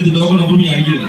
இந்த token number நீங்க அடிக்கிறீங்க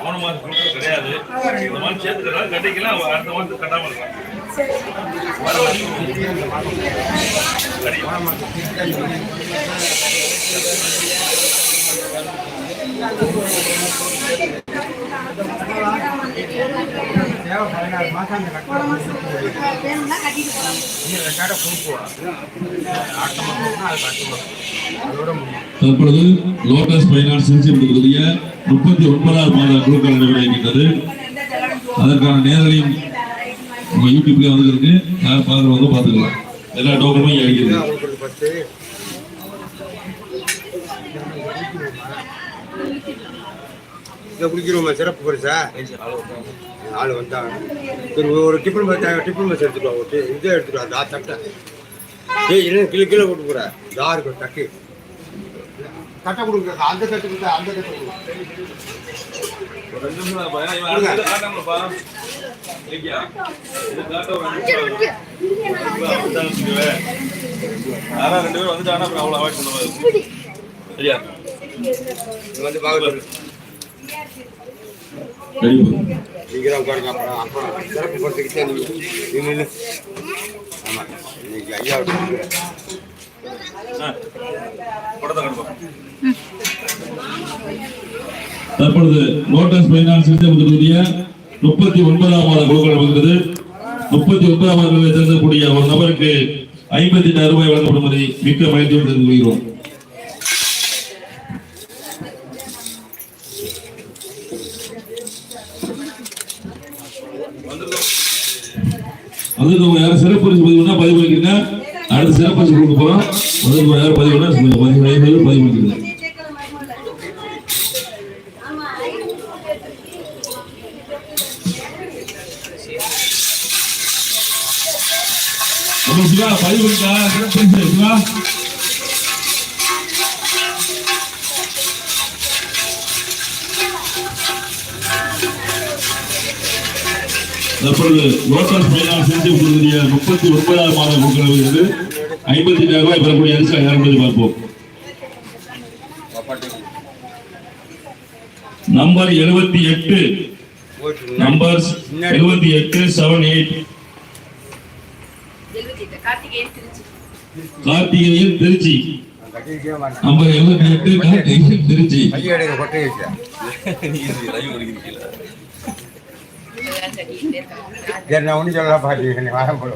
போன மாதம் கொடுத்தது கிடையாது இந்த மாதிரி சேர்த்துக்கிறாங்க கட்டிக்கலாம் அவன் அடுத்த கட்டாம இருக்கான் வர வரைக்கும் தற்பொழுது லோட்டஸ் பைனான்ஸ் சிகிச்சைப்படுத்தக்கூடிய முப்பத்தி ஒன்பதாவது மாத குழுக்கள் நடைபெறுகின்றது அதற்கான நேரலையும் உங்க யூடியூப்ல வந்துருக்கு யார் பார்க்குறவங்க பார்த்துக்கலாம். எல்லா டோக்கனும் அடிக்கிறது இதை குடிக்கிறோமா சிறப்பு பரிசா? ஆள் வந்தாங்க. சரி ஒரு டிஃபன் பஸ் டிஃபன் பஸ் எடுத்துட்டு வா ஒரு இதை எடுத்துட்டு வா தா தட்டை ஏய் இல்லை கிலோ கிலோ போட்டு போற. தாருக்கு தட்டு. தட்டை கொடுங்க. அந்த தட்டு கொடுங்க அந்த தட்டு கொடுங்க. ஒரு ரெண்டு யாரா ரெண்டு பேரும் வந்துட்டாங்கன்னா அப்புறம் அவ்வளவு avoid பண்ணுவாரு. சரியா? வந்து பார்க்க நீங்க தான் உட்காருங்க அப்புறம் அப்புறம் சிறப்பு பரிசுக்கிட்டே நீங்க ஆமா இன்னைக்கு ஐயா ஆ. படத்தை தற்பொழுது லோட்டஸ் பைனான்ஸ் சிகிச்சைப்படுத்தக்கூடிய முப்பத்தி ஒன்பதாம் மாத குழுக்கள் வந்தது. முப்பத்தி ஒன்பதாம் ஆண்டு சேர்ந்தக்கூடிய ஒரு நபருக்கு ஐம்பத்தி எட்டாயிரம் ரூபாய் வழங்கப்படுவதை மிக்க மகிழ்ச்சியோடு தெரிந்து கொள்கிறோம். அதுக்கு உங்க யாரும் சிறப்பு பரிசு பதிவுனா பதிவு பண்ணிக்கிறீங்க அடுத்து சிறப்பு பரிசு கொடுக்க போறோம். அதுக்கு யாரும் பதிவு பதிவு பதிவு பதிவு பண்ணிக்கிறீங்க அப்ப சிவா. பதிவு சிறப்பு சிவா தற்பொழுது லோட்டஸ் கொடுக்கக்கூடிய முப்பத்தி ஒன்பதாம் மாத கொடுக்கிறது ஐம்பத்தி ரூபாய் பெறக்கூடிய அரிசி என்பதை பார்ப்போம். நம்பர் எழுபத்தி எட்டு. நம்பர் எழுபத்தி எட்டு seven eight Karthikeyan Trichy. Number எழுபத்தி எட்டு கார்த்திகேயன் திருச்சி. சரி நான் ஒன்றும் சொல்லலாம் பாட்டி என்னை வாரம் போட